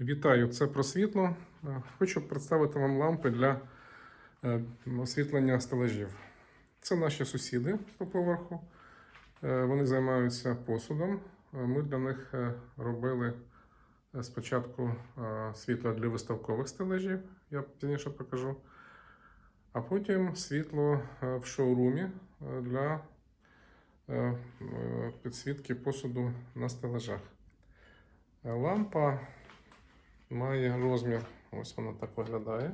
Вітаю, це про світло. Е, Хочу представити вам лампи для е, освітлення стелажів. Це наші сусіди по поверху. Е, Вони займаються посудом. Ми для них робили спочатку світло для виставкових стелажів, я пізніше покажу. А потім світло в шоурумі для підсвітки посуду на стелажах. Лампа має розмір, ось вона так виглядає.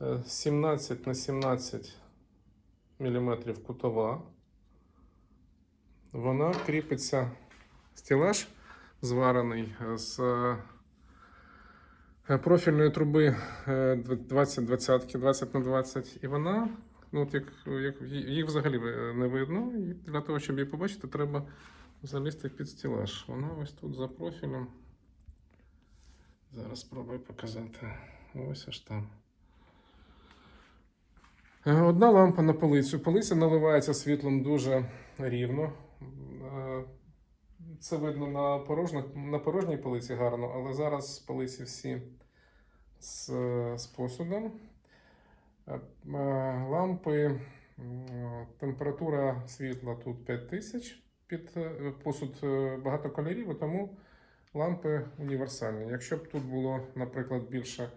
е, 17 на 17 мм кутова. Вона кріпиться стілаж зварений з е, профільної труби е, 20-20, 20 на 20, і вона, ну, от як, як їх взагалі не видно, і для того, щоб її побачити, треба залізти під стілаж. Вона ось тут за профілем. Зараз спробую показати. Ось аж там. Е, Одна лампа на полицю. Полиця наливається світлом дуже рівно. Е, Це видно на, порожніх, на порожній полиці гарно, але зараз полиці всі з, з посудом. Е, Лампи, температура світла тут 5000 під посуд багато кольорів, тому лампи універсальні. Якщо б тут було, наприклад, більше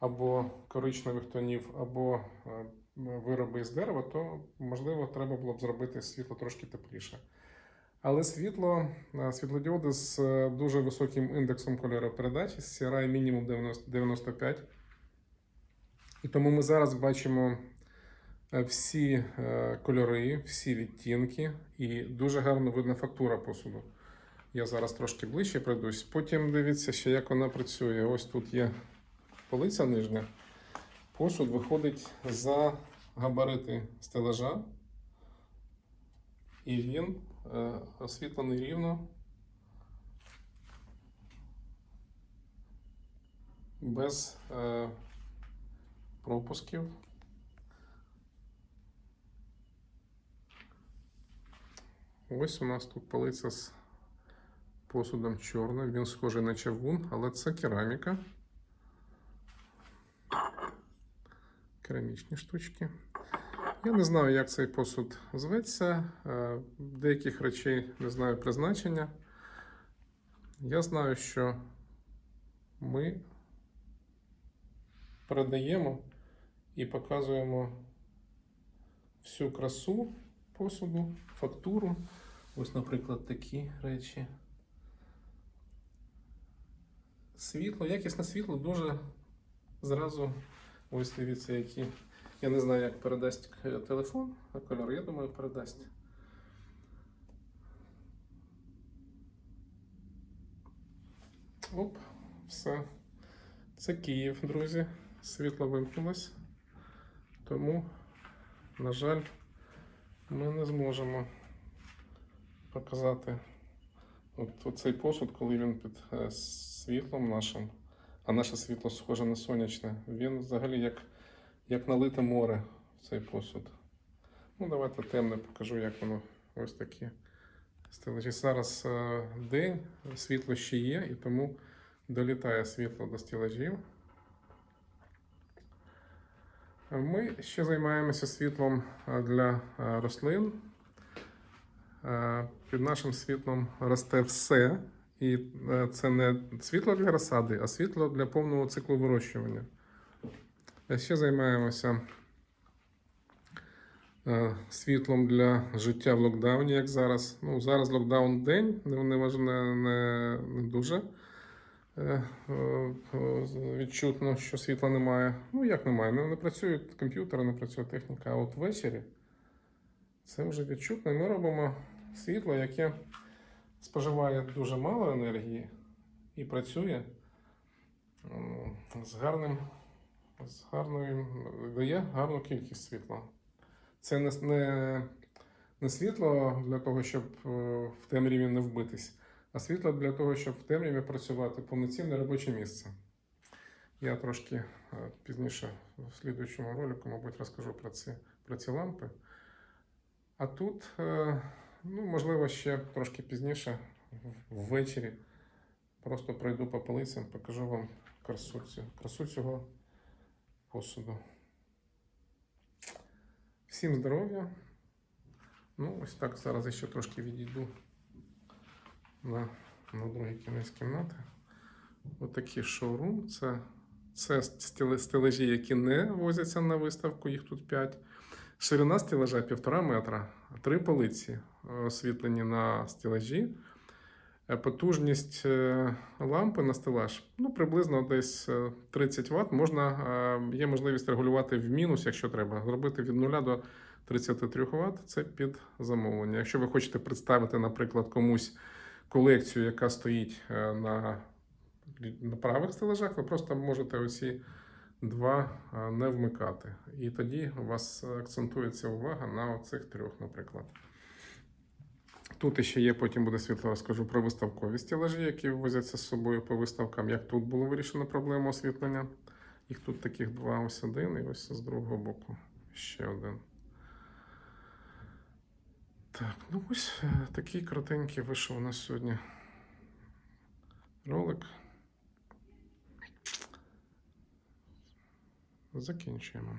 або коричневих тонів, або е, вироби з дерева, то можливо треба було б зробити світло трошки тепліше. Але світло, е, світлодіоди з е, дуже високим індексом кольоропередачі, CRI мінімум 95. І тому ми зараз бачимо всі кольори, всі відтінки, і дуже гарно видно фактура посуду. Я зараз трошки ближче пройдусь. Потім дивіться ще, як вона працює. Ось тут є полиця нижня. Посуд виходить за габарити стелажа. І він е, освітлений рівно. Без е, пропусків. Ось у нас тут полиця з посудом чорним. Він схожий на чавун, але це кераміка. Керамічні штучки. Я не знаю, як цей посуд зветься. Е, Деяких речей не знаю призначення. Я знаю, що ми передаємо і показуємо всю красу посуду, фактуру. Ось, наприклад, такі речі. Світло, якісне світло дуже зразу. Ось дивіться, які. Я не знаю, як передасть телефон, а кольор, я думаю, передасть. Оп, все. Це Київ, друзі. Світло вимкнулось. Тому, на жаль, ми не зможемо показати от, оцей посуд, коли він під е, світлом нашим, а наше світло схоже на сонячне. Він взагалі як, як налите море в цей посуд. Ну, давайте темне покажу, як воно ось такі стележі. Зараз е, день, світло ще є, і тому долітає світло до стілажів. Ми ще займаємося світлом е, для рослин. Е, Під нашим світлом росте все. І е, це не світло для розсади, а світло для повного циклу вирощування. Е, Ще займаємося світлом для життя в локдауні, як зараз. Ну, зараз локдаун день, не, не, не, не, дуже відчутно, що світла немає. Ну, як немає? Не, не працює комп'ютер, не працює техніка. А от ввечері це вже відчутно. Ми робимо світло, яке споживає дуже мало енергії і працює з гарним, з гарною, дає гарну кількість світла. Це не, не, не світло для того, щоб е, в темряві не вбитись, а світло для того, щоб в темряві працювати повноцінне робоче місце. Я трошки е, пізніше в слідуючому ролику, мабуть, розкажу про ці, про ці лампи. А тут, е, ну, можливо, ще трошки пізніше, ввечері, Просто пройду по полицям, покажу вам красу, цю- красу цього посуду. Всім здоров'я. Ну, ось так зараз я ще трошки відійду на, на другий кінець кімнати. Отакий шоурум. Це, це стеле- стележі, які не возяться на виставку, їх тут 5. Ширина стележа 1,5 метра, три полиці е, освітлені на стележі. Е, Потужність е, лампи на стелаж ну, приблизно десь е, 30 Вт. Можна, є можливість регулювати в мінус, якщо треба. Зробити від 0 до 33 Вт це під замовлення. Якщо ви хочете представити, наприклад, комусь колекцію, яка стоїть на, на правих стелажах, ви просто можете оці два не вмикати. І тоді у вас акцентується увага на оцих трьох, наприклад. Тут ще є, потім буде світло, розкажу про виставкові стелажі, які возяться з собою по виставкам. Як тут було вирішено проблему освітлення. Їх тут таких два, ось один, і ось з другого боку ще один. Так, ну ось е, такий коротенький вийшов у нас сьогодні ролик. Закінчуємо.